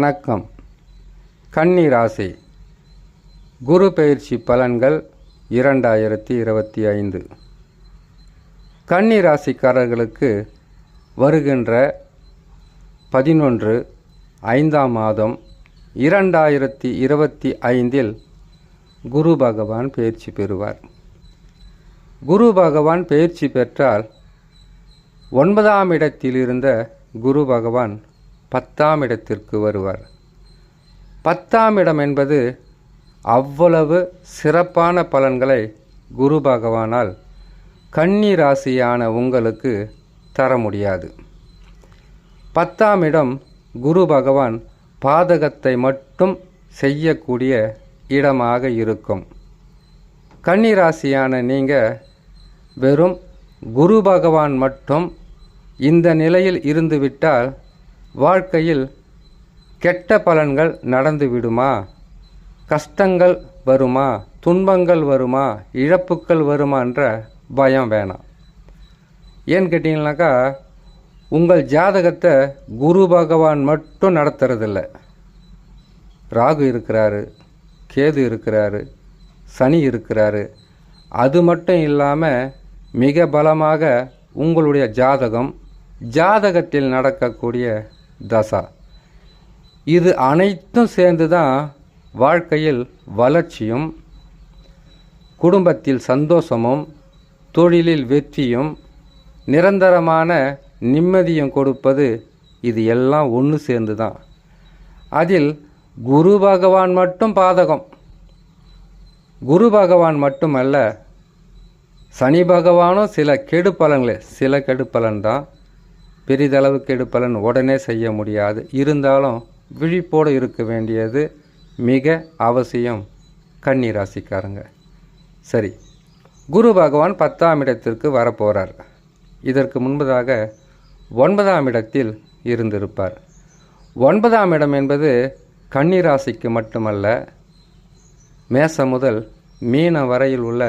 வணக்கம். கன்னி ராசி குரு பயிற்சி பலன்கள் இரண்டாயிரத்தி இருபத்தி ஐந்து. கன்னி ராசிக்காரர்களுக்கு வருகின்ற பதினொன்று ஐந்தாம் மாதம் இரண்டாயிரத்தி இருபத்தி ஐந்தில் குரு பகவான் பயிற்சி பெறுவார். குரு பகவான் பயிற்சி பெற்றால் ஒன்பதாம் இடத்தில் இருந்த குரு பகவான் பத்தாம் இடத்திற்கு வருவார். பத்தாம் இடம் என்பது அவ்வளவு சிறப்பான பலன்களை குரு பகவானால் கன்னி ராசியான உங்களுக்கு தர முடியாது. பத்தாம் இடம் குரு பகவான் பாதகத்தை மட்டும் செய்யக்கூடிய இடமாக இருக்கும். கன்னி ராசியான நீங்கள் வெறும் குரு பகவான் மட்டும் இந்த நிலையில் இருந்துவிட்டால் வாழ்க்கையில் கெட்ட பலன்கள் நடந்து விடுமா? கஷ்டங்கள் வருமா? துன்பங்கள் வருமா? இழப்புக்கள் வருமான்ற பயம் வேணாம். ஏன்னு கேட்டிங்கனாக்கா உங்கள் ஜாதகத்தை குரு பகவான் மட்டும் நடத்துறதில்ல. ராகு இருக்கிறாரு கேது இருக்கிறாரு சனி இருக்கிறாரு. அது மட்டும் இல்லாமல் மிக பலமாக உங்களுடைய ஜாதகம் ஜாதகத்தில் நடக்கக்கூடிய தசா. இது அனைத்தும் சேர்ந்து தான் வாழ்க்கையில் வளர்ச்சியும் குடும்பத்தில் சந்தோஷமும் தொழிலில் வெற்றியும் நிரந்தரமான நிம்மதியும் கொடுப்பது இது எல்லாம் ஒன்று சேர்ந்து தான் அதில் குரு பகவான் மட்டும் பாதகம். குரு பகவான் மட்டுமல்ல சனி பகவானும் சில கெடு பலன்களே சில கெடு பலன் தான் பெரிதளவு கெடுப்பலன் உடனே செய்ய முடியாது. இருந்தாலும் விழிப்போடு இருக்க வேண்டியது மிக அவசியம் கன்னி ராசிக்காரங்க சரி குரு பகவான் பத்தாம் இடத்திற்கு வரப்போகிறார் இதற்கு முன்பதாக ஒன்பதாம் இடத்தில் இருந்திருப்பார். ஒன்பதாம் இடம் என்பது கன்னி ராசிக்கு மட்டுமல்ல மேசம் முதல் மீன வரையில் உள்ள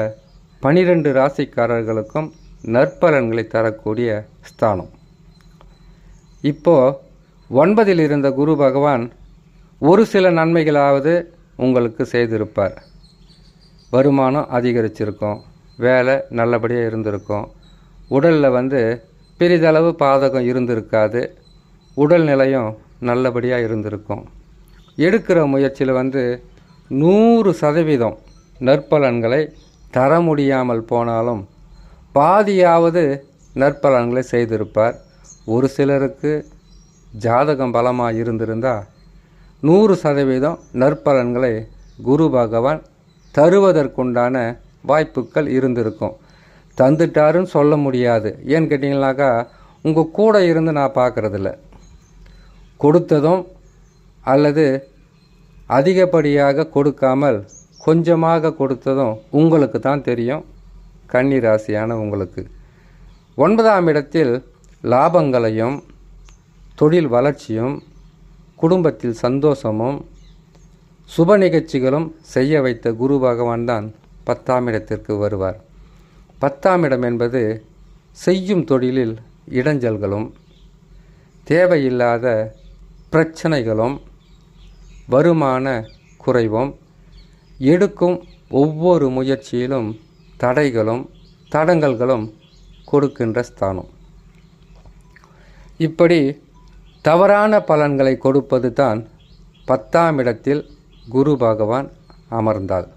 பனிரெண்டு ராசிக்காரர்களுக்கும் நற்பலன்களை தரக்கூடிய ஸ்தானம். இப்போ ஒன்பதில் இருந்த குரு பகவான் ஒரு சில நன்மைகளாவது உங்களுக்கு செய்திருப்பார். வருமானம் அதிகரிச்சிருக்கும் வேலை நல்லபடியாக இருந்திருக்கும் உடலில் வந்து பெரிதளவு பாதகம் இருந்திருக்காது உடல் நிலையும் நல்லபடியாக இருந்திருக்கும். எடுக்கிற முயற்சியில் வந்து நூறு சதவீதம் நற்பலன்களை தர முடியாமல் போனாலும் பாதியாவது நற்பலன்களை செய்திருப்பார். ஒரு சிலருக்கு ஜாதகம் பலமாக இருந்திருந்தால் நூறு சதவீதம் நற்பலன்களை குரு பகவான் தருவதற்குண்டான வாய்ப்புகள் இருந்திருக்கும். தந்துட்டாருன்னு சொல்ல முடியாது. ஏன்னு கேட்டிங்கனாக்கா உங்கள் கூட இருந்து நான் பார்க்குறதில்ல கொடுத்ததும் அல்லது அதிகப்படியாக கொடுக்காமல் கொஞ்சமாக கொடுத்ததும் உங்களுக்கு தான் தெரியும். கன்னி ராசியான உங்களுக்கு. ஒன்பதாம் இடத்தில் லாபங்களையும் தொழில் வளர்ச்சியும் குடும்பத்தில் சந்தோஷமும் சுப நிகழ்ச்சிகளும் செய்ய வைத்த குரு பகவான் தான் பத்தாம் இடத்திற்கு வருவார். பத்தாம் இடம் என்பது செய்யும் தொழிலில் இடைஞ்சல்களும் தேவையில்லாத பிரச்சனைகளும் வருமான குறைவும் எடுக்கும் ஒவ்வொரு முயற்சியிலும் தடைகளும் தடங்கல்களும் கொடுக்கின்ற ஸ்தானம். இப்படி தவறான பலன்களை கொடுப்பது தான் பத்தாம் இடத்தில் குரு பகவான் அமர்ந்தாள்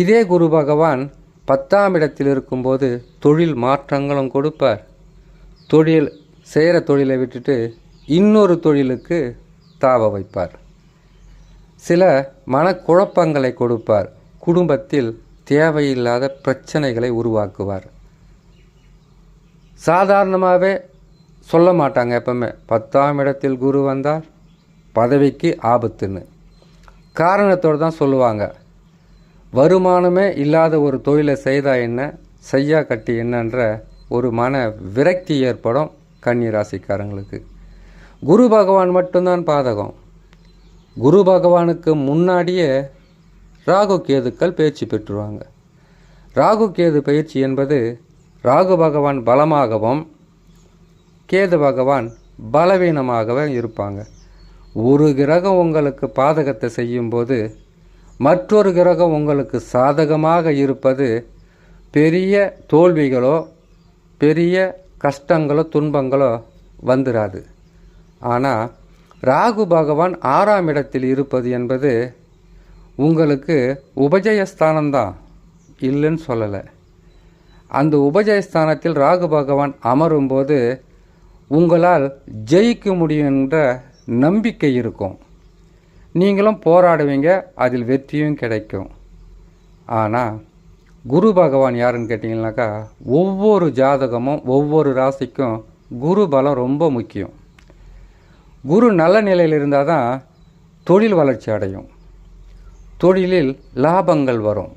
இதே குரு பகவான் பத்தாம் இடத்தில் இருக்கும்போது தொழில் மாற்றங்களும் கொடுப்பார். தொழில் செய்கிற தொழிலை விட்டுட்டு இன்னொரு தொழிலுக்கு தாவ வைப்பார். சில மனக்குழப்பங்களை கொடுப்பார். குடும்பத்தில் தேவையில்லாத பிரச்சனைகளை உருவாக்குவார். சாதாரணமாகவே சொல்ல மாட்டாங்க எப்பவுமே. பத்தாம் இடத்தில் குரு வந்தால் பதவிக்கு ஆபத்துன்னு. காரணத்தோடு தான் சொல்லுவாங்க. வருமானமே இல்லாத ஒரு தொழிலை செய்தா என்ன? செய்யா கட்டி என்னன்ற ஒரு மன விரக்தி ஏற்படும் கன்னி ராசிக்காரங்களுக்கு குரு பகவான் மட்டும்தான் பாதகம். குரு பகவானுக்கு முன்னாடியே ராகு கேதுக்கள் பயிற்சி பெற்றுருவாங்க ராகு கேது பயிற்சி என்பது ராகு பகவான் பலமாகவும் கேது பகவான் பலவீனமாகவே இருப்பாங்க. ஒரு கிரகம் உங்களுக்கு பாதகத்தை செய்யும்போது மற்றொரு கிரகம் உங்களுக்கு சாதகமாக இருப்பது பெரிய தோல்விகளோ பெரிய கஷ்டங்களோ துன்பங்களோ வந்துடாது ஆனால் ராகு பகவான் ஆறாம் இடத்தில் இருப்பது என்பது உங்களுக்கு உபஜயஸ்தானம்தான். இல்லைன்னு சொல்லலை. அந்த உபஜயஸ்தானத்தில் ராகு பகவான் அமரும்போது உங்களால் ஜெயிக்க முடியும் என்ற நம்பிக்கை இருக்கும். நீங்களும் போராடுவீங்க அதில் வெற்றியும் கிடைக்கும். ஆனால் குரு பகவான் யாருன்னு கேட்டிங்கனாக்கா ஒவ்வொரு ஜாதகமும் ஒவ்வொரு ராசிக்கும் குரு பலம் ரொம்ப முக்கியம். குரு நல்ல நிலையில் இருந்தால் தான் தொழில் வளர்ச்சி அடையும். தொழிலில் லாபங்கள் வரும்.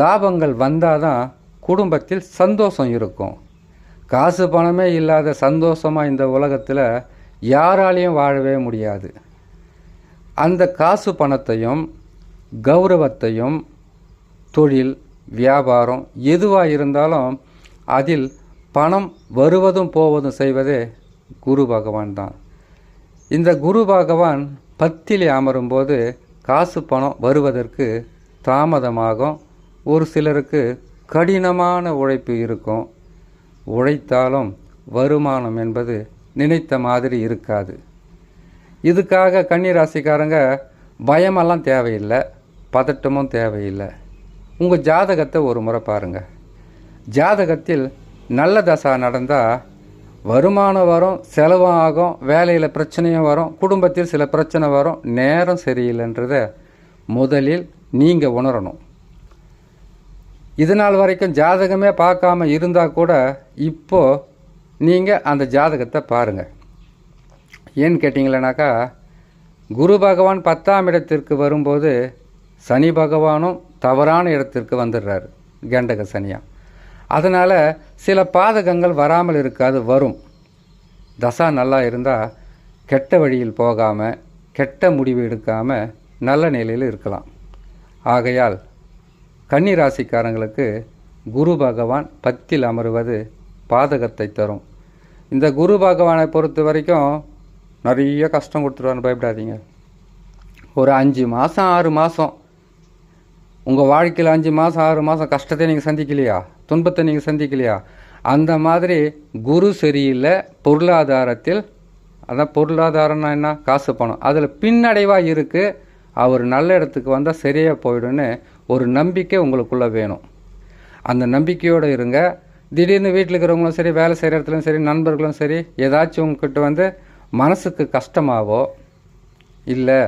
லாபங்கள் வந்தால் தான் குடும்பத்தில் சந்தோஷம் இருக்கும். காசு பணமே இல்லாத சந்தோஷமாக இந்த உலகத்தில் யாராலையும் வாழவே முடியாது. அந்த காசு பணத்தையும் கௌரவத்தையும் தொழில் வியாபாரம் எதுவாக இருந்தாலும் அதில் பணம் வருவதும் போவதும் செய்வதே குரு பகவான் தான். இந்த குரு பகவான் பத்திலே அமரும்போது காசு பணம் வருவதற்கு தாமதமாகும். ஒரு சிலருக்கு கடினமான உழைப்பு இருக்கும். உழைத்தாலும் வருமானம் என்பது நினைத்த மாதிரி இருக்காது. இதுக்காக கன்னிராசிக்காரங்க பயமெல்லாம் தேவையில்லை பதட்டமும் தேவையில்லை. உங்கள் ஜாதகத்தை ஒரு முறை பாருங்கள் ஜாதகத்தில் நல்ல தசா நடந்தால் வருமானம் வரும் செலவும் ஆகும் வேலையில் பிரச்சனையும் வரும் குடும்பத்தில் சில பிரச்சனை வரும் நேரம் சரியில்லைன்றத முதலில் நீங்கள் உணரணும். இது நாள் வரைக்கும் ஜாதகமே பார்க்காம இருந்தால் கூட இப்போது நீங்கள் அந்த ஜாதகத்தை பாருங்கள் ஏன்னு கேட்டிங்களேனாக்கா குரு பகவான் பத்தாம் இடத்திற்கு வரும்போது சனி பகவானும் தவறான இடத்திற்கு வந்துடுறாரு கண்டக சனியாக அதனால் சில பாதகங்கள் வராமல் இருக்காது வரும். தசா நல்லா இருந்தால் கெட்ட வழியில் போகாமல் கெட்ட முடிவு எடுக்காமல் நல்ல நிலையில் இருக்கலாம். ஆகையால் கன்னி ராசிக்காரங்களுக்கு குரு பகவான் பத்தில் அமருவது பாதகத்தை தரும். இந்த குரு பகவானை பொறுத்த வரைக்கும் நிறைய கஷ்டம் கொடுத்துருவான்னு பயப்படாதீங்க. ஒரு அஞ்சு மாதம் ஆறு மாதம் உங்கள் வாழ்க்கையில் அஞ்சு மாதம் ஆறு மாதம் கஷ்டத்தை நீங்கள் சந்திக்கலையா? துன்பத்தை நீங்கள் சந்திக்கலையா? அந்த மாதிரி குரு சரியில்லை பொருளாதாரத்தில் அதான் பொருளாதாரம்னா என்ன? காசு பணம். அதில் பின்னடைவாக இருக்குது அவர் நல்ல இடத்துக்கு வந்தால் சரியாக போயிடும்னு ஒரு நம்பிக்கை உங்களுக்குள்ளே வேணும். அந்த நம்பிக்கையோடு இருங்க. திடீர்னு வீட்டில் இருக்கிறவங்களும் சரி வேலை செய்கிற இடத்துலையும் சரி நண்பர்களும் சரி ஏதாச்சும் உங்ககிட்ட வந்து மனசுக்கு கஷ்டமாவோ இல்லை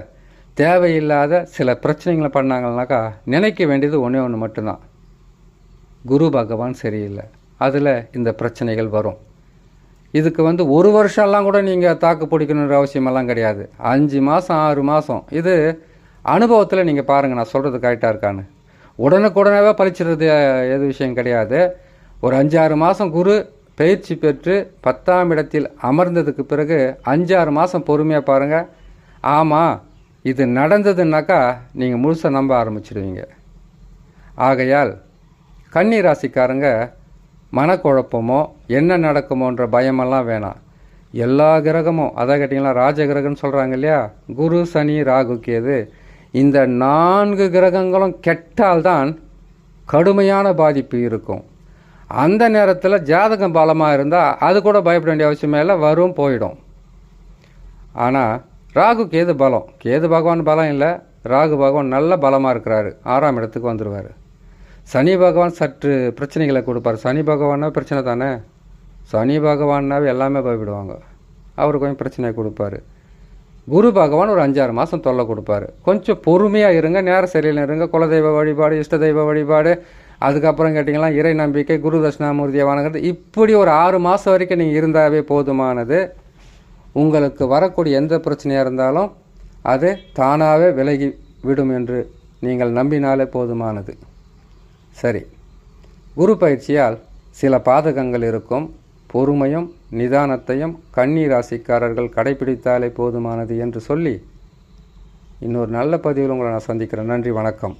தேவையில்லாத சில பிரச்சனைகளை பண்ணாங்கன்னாக்கா நினைக்க வேண்டியது ஒன்றே ஒன்று மட்டும்தான். குரு பகவான் சரியில்லை. அதில் இந்த பிரச்சனைகள் வரும். இதுக்கு வந்து ஒரு வருஷம்லாம் கூட நீங்கள் தாக்கு பிடிக்கணுன்ற அவசியமெல்லாம் கிடையாது. அஞ்சு மாதம் ஆறு மாதம் இது அனுபவத்தில் நீங்கள் பாருங்கள் நான் சொல்கிறது கரெக்டாக இருக்கான்னு. உடனுக்குடனே பழிச்சிடுறது எது விஷயம் கிடையாது. ஒரு அஞ்சாறு மாதம் குரு பயிற்சி பெற்று பத்தாம் இடத்தில் அமர்ந்ததுக்கு பிறகு அஞ்சாறு மாதம் பொறுமையாக பாருங்கள் ஆமாம் இது நடந்ததுன்னாக்கா நீங்கள் முழுசாக நம்ப ஆரம்பிச்சிடுவீங்க ஆகையால் கன்னி ராசிக்காரங்க மனக்குழப்பமோ என்ன நடக்குமோன்ற பயமெல்லாம் வேணாம். எல்லா கிரகமும் அதை கேட்டிங்களா ராஜ கிரகம்னு சொல்கிறாங்க இல்லையா? குரு சனி ராகு கேது. இந்த நான்கு கிரகங்களும் கெட்டால்தான் கடுமையான பாதிப்பு இருக்கும். அந்த நேரத்தில் ஜாதகம் பலமாக இருந்தால் அது கூட பயப்பட வேண்டிய அவசியமே இல்லை வரும் போயிடும். ஆனால் ராகு கேது பலம். கேது பகவான் பலம் இல்லை ராகு பகவான் நல்ல பலமாக இருக்கிறாரு. ஆறாம் இடத்துக்கு வந்துடுவார் சனி பகவான் சற்று பிரச்சனைகளை கொடுப்பார். சனி பகவானா பிரச்சனை தானே? சனி பகவான்னாவே எல்லாமே பயப்படுவாங்க அவர் கொஞ்சம் பிரச்சனையை கொடுப்பாரு. குரு பகவான் ஒரு அஞ்சாறு மாதம் தொல்லை கொடுப்பாரு. கொஞ்சம் பொறுமையாக இருங்க நேரம் சரியில் இருங்க குலதெய்வ வழிபாடு இஷ்ட தெய்வ வழிபாடு அதுக்கப்புறம் கேட்டிங்கன்னா இறை நம்பிக்கை குரு தட்சிணாமூர்த்தியை வணங்குறது. இப்படி ஒரு ஆறு மாதம் வரைக்கும் நீங்கள் இருந்தாவே போதுமானது. உங்களுக்கு வரக்கூடிய எந்த பிரச்சனையாக இருந்தாலும் அது தானாகவே விலகி விடும் என்று நீங்கள் நம்பினாலே போதுமானது. சரி. குரு பயிற்சியால் சில பாதகங்கள் இருக்கும். பொறுமையும் நிதானத்தையும் கன்னி ராசிக்காரர்கள் கடைபிடித்தாலே போதுமானது என்று சொல்லி இன்னொரு நல்ல பதிவில் உங்களை நான் சந்திக்கிறேன். நன்றி வணக்கம்.